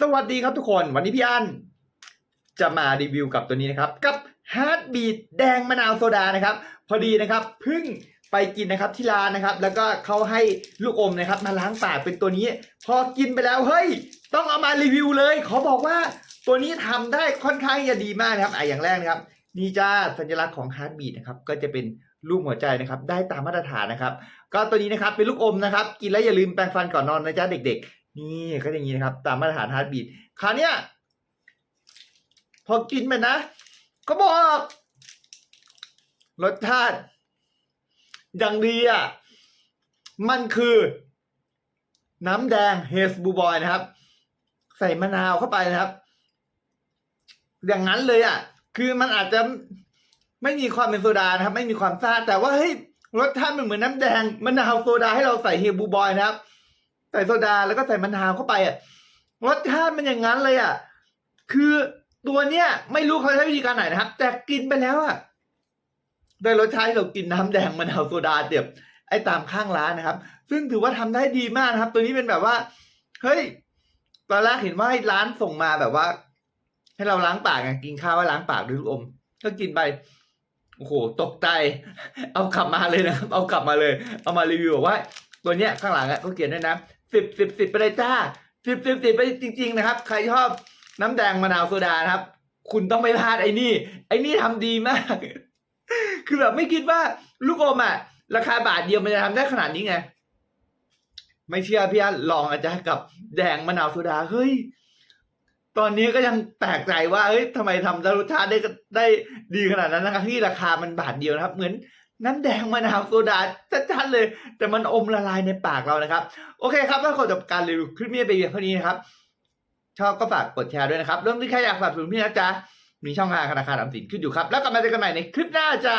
สวัสดีครับทุกคน วันนี้พี่อันจะมารีวิวกับตัวนี้นะครับ กับฮาร์ดบีดแดงมะนาวโซดานะครับ พอดีนะครับเพิ่งไปกินนะครับที่ร้านนะครับ แล้วก็เขาให้ลูกอมนะครับ มาล้างปากเป็นตัวนี้ พอกินไปแล้วเฮ้ย ต้องเอามารีวิวเลยขอบอกว่าตัวนี้ทำได้ค่อนข้างจะดีมากนะครับอะอย่างแรกนะครับ นี่จ้าสัญลักษณ์ของฮาร์ดบีดนะครับก็จะเป็นรูปหัวใจนะครับ ได้ตามมาตรฐานนะครับ ก็ตัวนี้นะครับเป็นลูกอมนะครับ กินแล้วอย่าลืมแปรงฟันก่อนนอนนะจ๊ะเด็กๆ นี่ก็อย่างนี้นะครับ ตามมาตรฐานฮาร์ดบีดคราวเนี้ยพอกินไปนะก็บอก รสชาติอย่างดีอะ มันคือ น้ำแดงเฮสบูบอยนะครับ ใส่มะนาวเข้าไปนะครับ อย่างนั้นเลยอะ คือมันอาจจะไม่มีความเป็นโซดานะครับ ไม่มีความซ่าแต่ว่าเฮ้ยรสชาติมันเหมือนน้ำแดงมะนาวโซดาให้เราใส่เฮบูบอยนะครับ ใส่โซดาแล้วก็ใส่มะนาวเข้าไปอะรสชาติมันอย่างนั้นเลยอะ คือตัวเนี้ยไม่รู้เขาใช้วิธีการไหนนะครับ แต่กินไปแล้วอะได้รสชาติเรากินน้ำแดงมะนาวโซดาเดียบไอ้ตามข้างร้านนะครับ ซึ่งถือว่าทำได้ดีมากนะครับ ตัวนี้เป็นแบบว่า เฮ้ยตอนแรกเห็นว่าร้านส่งมาแบบว่า ให้เราล้างปากไงกินข้าวไว้ล้างปากด้วยลูกอม ก็กินไปโอ้โหตกใจเอากลับมาเลยนะเอากลับมาเลย เอามารีวิวบอกว่า ตัวเนี้ยข้างหลังอะเขาเขียนด้วยนะ สิบสิบสิบไปเลยจ้าสิบสิบสิบไปจริง ๆ นะครับ ใครชอบน้ำแดงมะนาวโซดานะครับ คุณต้องไม่พลาดไอ้นี่ ไอ้นี่ทำดีมาก คือแบบไม่คิดว่าลูกอมอะราคาบาทเดียวมันจะทำได้ขนาดนี้ไง ไม่เชื่อพี่อันลองอาจจะกับแดงมะนาวโซดาเฮ้ยตอนนี้ก็ยังแปลกใจว่าเฮ้ยทำไมทำรสชาติได้ได้ดีขนาดนั้นนะครับที่ราคามันบาทเดียวนะครับ เหมือน น้ำแดงมะนาวโซดาชัดๆเลย แต่มันอมละลายในปากเรานะครับ โอเคครับแล้วขอจบการรีวิวคลิปนี้ไปเพียงเท่านี้นะครับ ชอบก็ฝากกดแชร์ด้วยนะครับ เรื่องที่ใครอยากฝากถึงพี่นะจ๊ะมีช่องทางธนาคารออมสินขึ้นอยู่ครับ แล้วกลับมาเจอกันใหม่ในคลิปหน้าจ้า